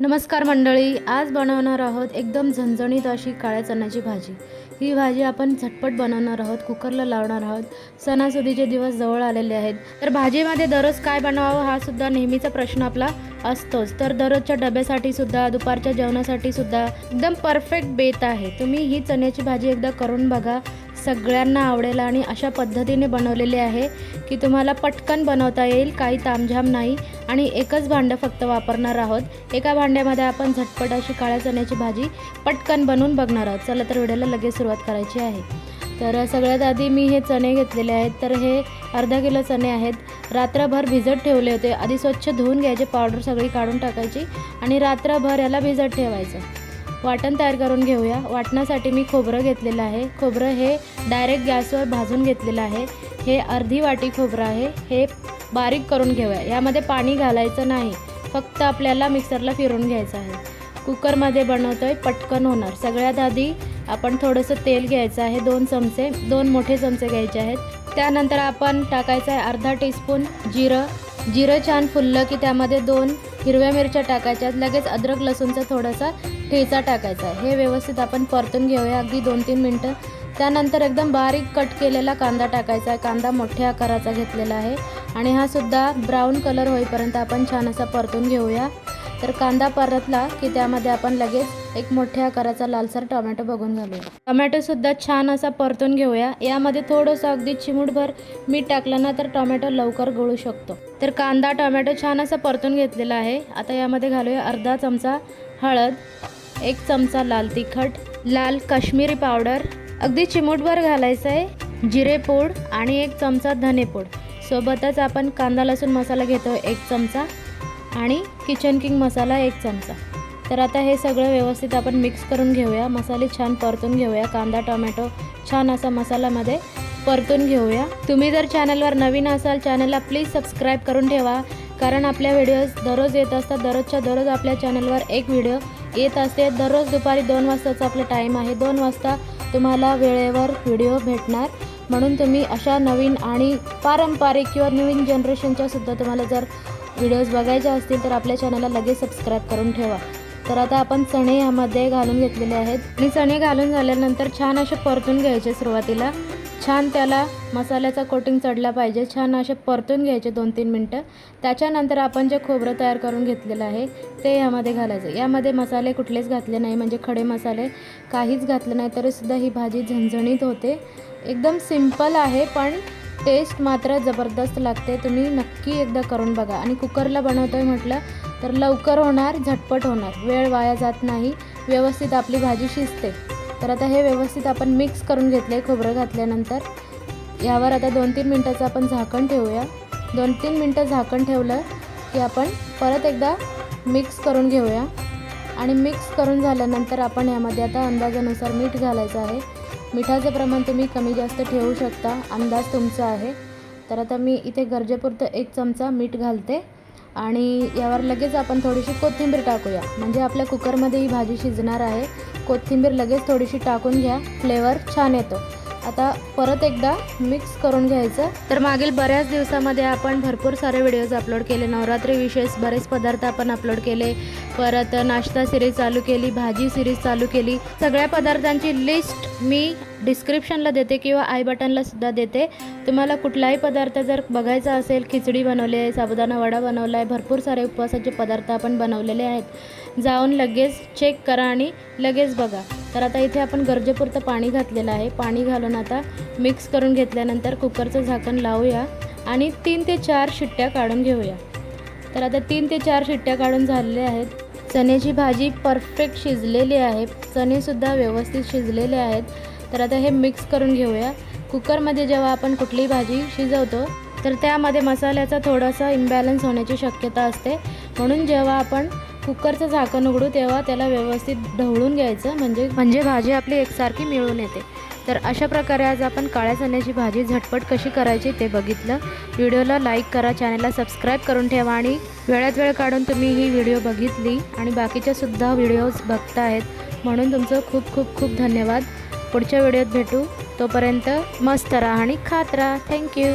नमस्कार मंडळी आज बनवणार आहोत एकदम झणझणीत अशी काळ्या चण्याची भाजी. ही भाजी आपण झटपट बनवणार आहोत कुकरला लावणार आहोत. सणासुदीचे दिवस जवळ आलेले आहेत. तर भाजीमध्ये दररोज काय बनवावं हा सुद्धा नेहमीचा प्रश्न आपला असतोच. तर दररोजच्या डब्यासाठी सुद्धा दुपारच्या जेवणासाठी सुद्धा एकदम परफेक्ट बेत आहे. तुम्ही ही चण्याची भाजी एकदा करून बघा. सगळ्यांना आवडेल आणि अशा पद्धतीने बनवलेली आहे की तुम्हाला पटकन बनवता येईल काही तामझाम नाही. आणि एकच भांडं फक्त वापरणार आहोत. एका भांड्यामध्ये आपण झटपट अशी काळ्या चण्याची भाजी पटकन बनवून बघणार आहोत. चला तर व्हिडिओला लगेच सुरुवात करायची आहे. तर सगळ्यात आधी मी हे चणे घेतलेले आहेत. तर हे अर्धा किलो चणे आहेत. रात्रभर भिजत ठेवले होते. आधी स्वच्छ धुवून घ्यायचे. पावडर सगळी काढून टाकायची आणि रात्रभर याला भिजत ठेवायचं. वाटण तयार करून घेऊया. वाटणासाठी मी खोबरं घेतलेलं आहे. खोबरं हे डायरेक्ट गॅसवर भाजून घेतलेलं आहे. हे अर्धी वाटी खोबरं आहे. हे बारीक करून घेऊया. यामध्ये पाणी घालायचं नाही. फक्त आपल्याला मिक्सरला फिरून घ्यायचं आहे. कुकरमध्ये बनवतो आहे पटकन होणार. सगळ्यात आधी आपण थोडंसं तेल घ्यायचं आहे. दोन चमचे दोन मोठे चमचे घ्यायचे आहेत. त्यानंतर आपण टाकायचं आहे अर्धा टीस्पून जिरं. जिरं छान फुललं की त्यामध्ये दोन हिरव्या मिरच्या टाकायच्या लगेच अद्रक लसूणचा थोडासा ठेचा टाकायचा आहे. हे व्यवस्थित आपण परतून घेऊया. अगदी दोन तीन मिनटं. त्यानंतर एकदम बारीक कट केलेला कांदा टाकायचा आहे. कांदा मोठ्या आकाराचा घेतलेला आहे. आणि हा सुद्धा ब्राऊन कलर होईपर्यंत आपण छान असा परतून घेऊया. तर कांदा परतला की त्यामध्ये आपण लगेच एक मोठ्या आकाराचा लालसर टोमॅटो बघून घालूया. टोमॅटोसुद्धा छान असा परतून घेऊया. यामध्ये थोडंसं अगदी चिमूटभर मीठ टाकलं ना तर टोमॅटो लवकर गळू शकतो. तर कांदा टोमॅटो छान असा परतून घेतलेला आहे. आता यामध्ये घालूया अर्धा चमचा हळद एक चमचा लाल तिखट लाल काश्मीरी पावडर. अगदी चिमूटभर घालायचं आहे. जिरेपूड आणि एक चमचा धनेपूड सोबतच आपण कांदा लसूण मसाला घेतो एक चमचा आणि किचन किंग मसाला एक चमचा. तर आता हे सगळं व्यवस्थित आपण मिक्स करून घेऊया. मसाले छान परतून घेऊया. कांदा टोमॅटो छान असा मसाल्यामध्ये परतून घेऊया. तुम्ही जर चॅनलवर नवीन असाल चॅनलला प्लीज सबस्क्राईब करून ठेवा. कारण आपल्या व्हिडिओज दररोज येत असतात. दररोजच्या दररोज आपल्या चॅनलवर एक व्हिडिओ येत असते. दररोज दुपारी दोन वाजताचा आपला टाईम आहे. दोन वाजता तुम्हाला वेळेवर व्हिडिओ भेटणार. म्हणून तुम्ही अशा नवीन आणि पारंपरिक किंवा नवीन जनरेशनच्या सुद्धा तुम्हाला जर व्हिडिओज बघायचे असतील तर आपल्या चॅनलला लगेच सबस्क्राईब करून ठेवा. तर आता आपण चणे यामध्ये घालून घेतलेले आहेत. आणि चणे घालून झाल्यानंतर छान असे परतून घ्यायचे सुरुवातीला. छान त्याला मसाल्याचा कोटिंग चढला पाहिजे. छान असे परतून घ्यायचे दोन तीन मिनटं. त्याच्यानंतर आपण जे खोबरं तयार करून घेतलेलं आहे ते यामध्ये घालायचं. यामध्ये मसाले कुठलेच घातले नाही. म्हणजे खडे मसाले काहीच घातले नाही. तरीसुद्धा ही भाजी झणझणीत होते. एकदम सिंपल आहे पण टेस्ट मात्र जबरदस्त लागते. तुम्ही नक्की एकदा करून बघा. आणि कुकरला बनवतो आहे म्हटलं तर लवकर होणार झटपट होणार. वेळ वाया जात नाही. व्यवस्थित आपली भाजी शिजते. तर आता हे व्यवस्थित आपण मिक्स करून घेतले खोबरं घातल्यानंतर. यावर आता दोन तीन मिनटाचं आपण झाकण ठेवूया. दोन तीन मिनटं झाकण ठेवलं की आपण परत एकदा मिक्स करून घेऊया. आणि मिक्स करून झाल्यानंतर आपण यामध्ये आता अंदाजानुसार मीठ घालायचं आहे. मिठाचं प्रमाण तुम्ही कमी जास्त ठेवू शकता. अंदाज तुमचा आहे. तर आता मी इथे गरजेपुरतं एक चमचा मीठ घालते. आणि यावर लगेच आपण थोडीशी कोथिंबीर टाकूया. म्हणजे आपल्या कुकरमध्ये ही भाजी शिजणार आहे. कोथिंबीर लगेच थोडीशी टाकून घ्या. फ्लेवर छान येतो. आता परत एकदा मिक्स करून घ्यायचं. तर मागील बऱ्याच दिवसामध्ये आपण भरपूर सारे व्हिडिओज अपलोड केले. नवरात्री विशेष बरेच पदार्थ आपण अपलोड केले. परत नाश्ता सिरीज चालू केली भाजी सिरीज चालू केली. सगळ्या पदार्थांची लिस्ट मी डिस्क्रिप्शनला देते किंवा आय बटनला सुद्धा देते. तुम्हाला कुठलाही पदार्थ जर बघायचा असेल खिचडी बनवली आहे साबुदाणा वडा बनवला आहे भरपूर सारे उपवासाचे पदार्थ आपण बनवलेले आहेत. जाऊन लगेच चेक करा आणि लगेच बघा. तर आता इथे आपण गरजेपुरतं पाणी घातलेलं आहे. पाणी घालून आता मिक्स करून घेतल्यानंतर कुकरचं झाकण लावूया आणि तीन ते चार शिट्ट्या काढून घेऊया. तर आता तीन ते चार शिट्ट्या काढून झालेल्या आहेत. चण्याची भाजी परफेक्ट शिजलेली आहे. चणेसुद्धा व्यवस्थित शिजलेले आहेत. तर आता हे मिक्स करून घेऊया. कुकरमध्ये जेव्हा आपण कुठलीही भाजी शिजवतो तर त्यामध्ये मसाल्याचा थोडासा इम्बॅलन्स होण्याची शक्यता असते. म्हणून जेव्हा आपण कुकरचं झाकण उघडू तेव्हा त्याला व्यवस्थित ढवळून घ्यायचं. म्हणजे म्हणजे भाजी आपली एकसारखी मिळून येते. तर अशा प्रकारे आज आपण काळ्या चण्याची भाजी झटपट कशी करायची ते बघितलं. व्हिडिओला लाईक करा चॅनलला सबस्क्राईब करून ठेवा आणि वेळात वेळ काढून तुम्ही ही व्हिडिओ बघितली आणि बाकीच्या सुद्धा व्हिडिओज बघतायत. म्हणून तुमचं खूप खूप खूप धन्यवाद. पुढच्या व्हिडिओत भेटू. तोपर्यंत मस्त राहा आणि खात राहा. थँक्यू